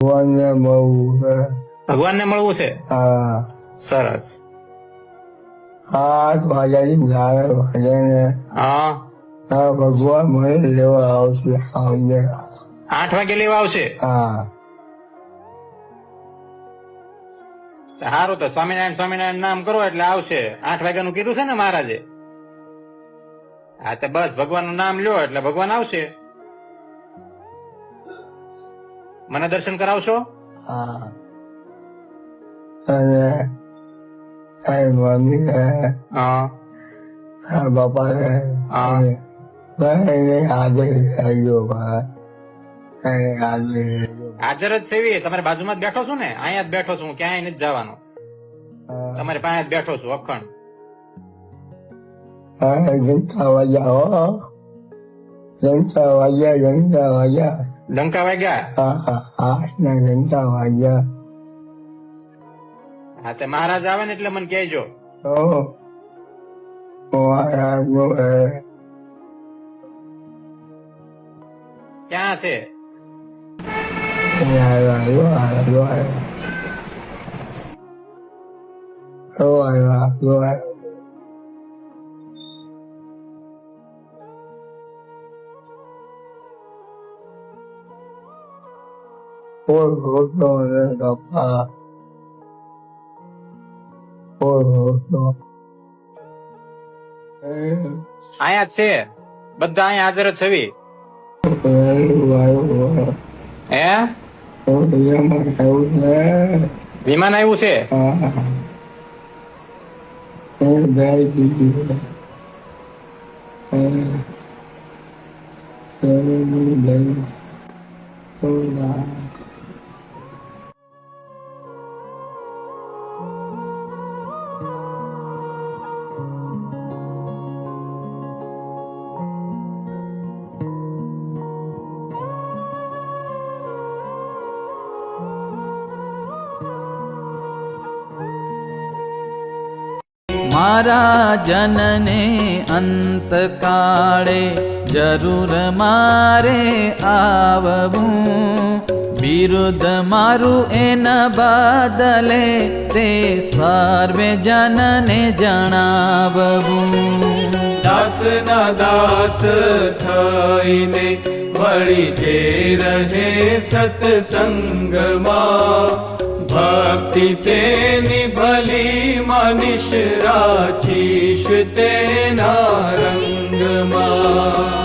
ભગવાનને મળવું છે. ભગવાનને મળવું છે? હા. સરસ. આઠ વાગ્યાની ગાળે વાગે ને હા આ ભગવાન મને લેવા આવશે આવજે. આઠ વાગે લેવા આવશે? હા. સારું તો સ્વામિનારાયણ સ્વામિનારાયણ નામ કરો એટલે આવશે. આઠ વાગ્યાનું કીધું છે ને મહારાજે? હા તો બસ ભગવાનનું નામ લ્યો એટલે ભગવાન આવશે. ભાઈ દર્શન કરાવશો? હાજર જ સેવી. તમારી બાજુમાં જ બેઠો છું ને? અહીંયા જ બેઠો છું. ક્યાંય નથી જવાનો. તમારી પાસે જ બેઠો છું અખંડ. હા જનતા વાગ્યા હો. જનતા વાગ્યા જનતા વાગ્યા. ડંકા વાગ્યા હા હા આઠ ના જનતા વાગ્યા હા તે મહારાજ આવે ને એટલે મને કહેજો તો મહારાજ નો ક્યાં છે આવ્યો આવ્યો આવ્યો કોઈ હોતો ને બાપા કોઈ અહીંયા છે. બધા અહીંયા હાજર છવી વિમાન આવ્યું હે? એમાં આવ્યું ને વિમાન આવ્યું છે? મારા જનને અંતકાળે જરૂર મારે આવવું. વિરુદ્ધ મારું એના બદલે તે સર્વે જનને જણાવવું. દાસના દાસ થઈને વળી જે રહે સત્સંગમાં ભક્તિ તેની ભલી મનીષ રાચીશ તેના રંગમાં.